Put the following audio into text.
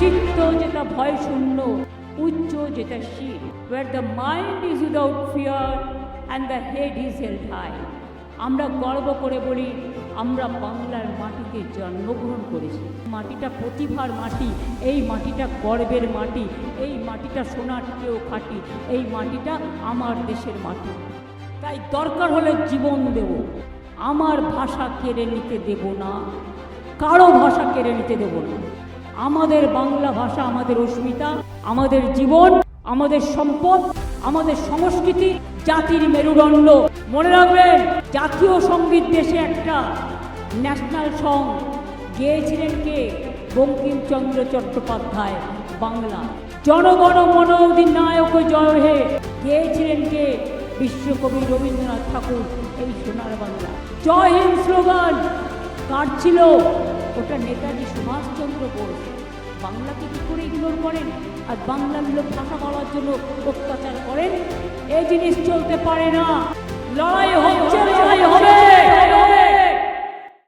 চিত্ত যেটা ভয় শূন্য, উচ্চ যেটা শীল where the mind is without fear and the head is held high আমরা গর্ব করে বলি, আমরা বাংলার মাটিতে জন্মগ্রহণ করেছি। মাটিটা প্রতিভার মাটি, এই মাটিটা গর্বের মাটি, এই মাটিটা সোনার চেয়েও খাঁটি, এই মাটিটা আমার দেশের মাটি। তাই দরকার হলে জীবন দেব। আমার ভাষা কেড়ে নিতে দেব না, কারও ভাষা কেড়ে নিতে দেব না। আমাদের বাংলা ভাষা আমাদের অস্মিতা, আমাদের জীবন, আমাদের সম্পদ, আমাদের সংস্কৃতি, জাতির মেরুদণ্ড। মনে রাখবেন, জাতীয় সংগীত দেশে একটা ন্যাশনাল সং গেয়েছিলেন কে? বঙ্কিমচন্দ্র চট্টোপাধ্যায়, বাংলা। জনগণ মন অধিনায়ক জয় হে। গেয়েছিলেন কে? বিশ্বকবি রবীন্দ্রনাথ ঠাকুর, এই সোনার বাংলা। জয় হিন্দ স্লোগান, কার ছিল? ওটা নেতাজি সুভাষচন্দ্র বোস। বাংলাকে কী করে ইগনোর করেন? আর বাংলার লোক ভাষা বলার জন্য অত্যাচার করেন? এই জিনিস চলতে পারে না। লড়াই